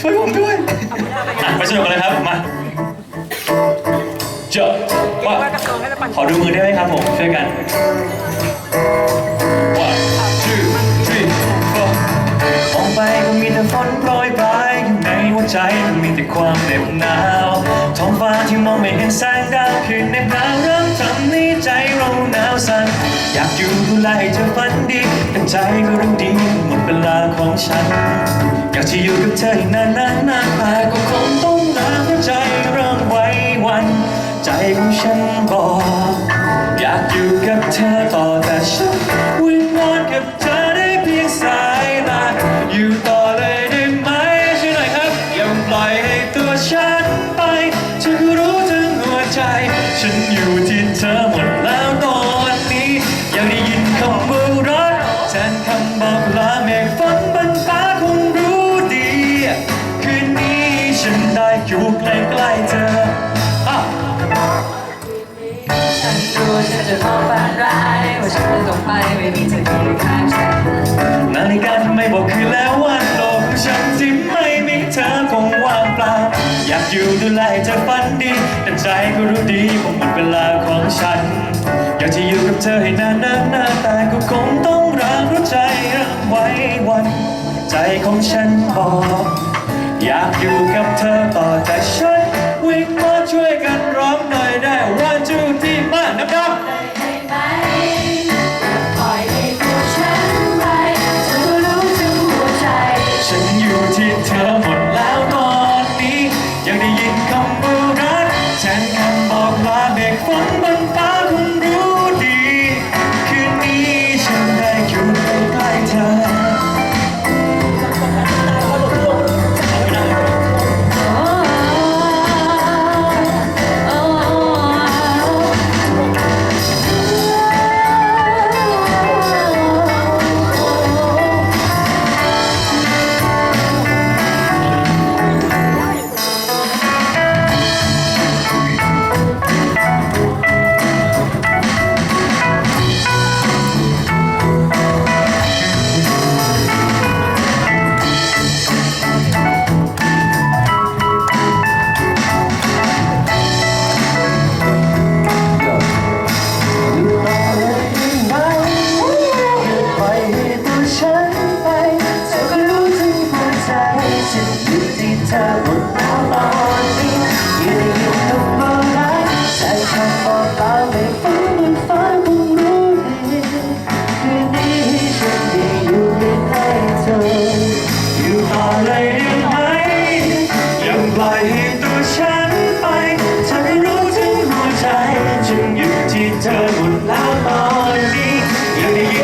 ช่วยผมด้วยอะไปสนุกกันเลยครับ มา เจอว่าว่ากระทรวงให้เราปั่นขอดูมือได้ไหมครับผมช่วยกัน one two three four มองไปก็มีแต่ฝนโปรยปลายอยู่ในหัวใจก็มีแต่ความเหน็บหนาวท้องฟ้าที่มองไม่เห็นแสงดาวคืนเหน็บหนาวเริ่มทำให้ใจเราหนาวสั่นอยากอยู่ดูแลให้เธอฝันดีแต่ใจก็รู้ดีหมดเวลาของฉันอยากจะอยู่กับเธออีกนานนานนานแต่ก็คงต้องลาเพราะใจเริ่มไหว้หวัน ใจของฉันบอกอยากอยู่กับเธอต่อแต่ฉันวิงวอนกับเธอได้เพียงสายตาอยู่ต่อเลยได้ไหมช่วยหน่อยครับอย่าปล่อยให้ตัวฉันไปฉันก็รู้ทั้งหัวใจ ฉันอยู่ที่ จะมองฝันร้ายว่าฉันจะต้องไปไม่มีเธออยู่ข้างฉันนาฬิกาทำไมบอกคืนแล้ววันโลกของฉันที่ไม่มีเธอคงว่างเปล่า อยากอยู่ดูแลให้เธอฝันดี แต่ใจก็รู้ดีว่าหมดเวลาของฉัน อยากจะอยู่กับเธอให้นานนานนานแต่ก็คงต้องรักเพราะใจริ่มไว้วัน ใจของฉันบอกอยากอยู่กับเธอต่อแต่ฉัน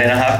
เลยนะครับ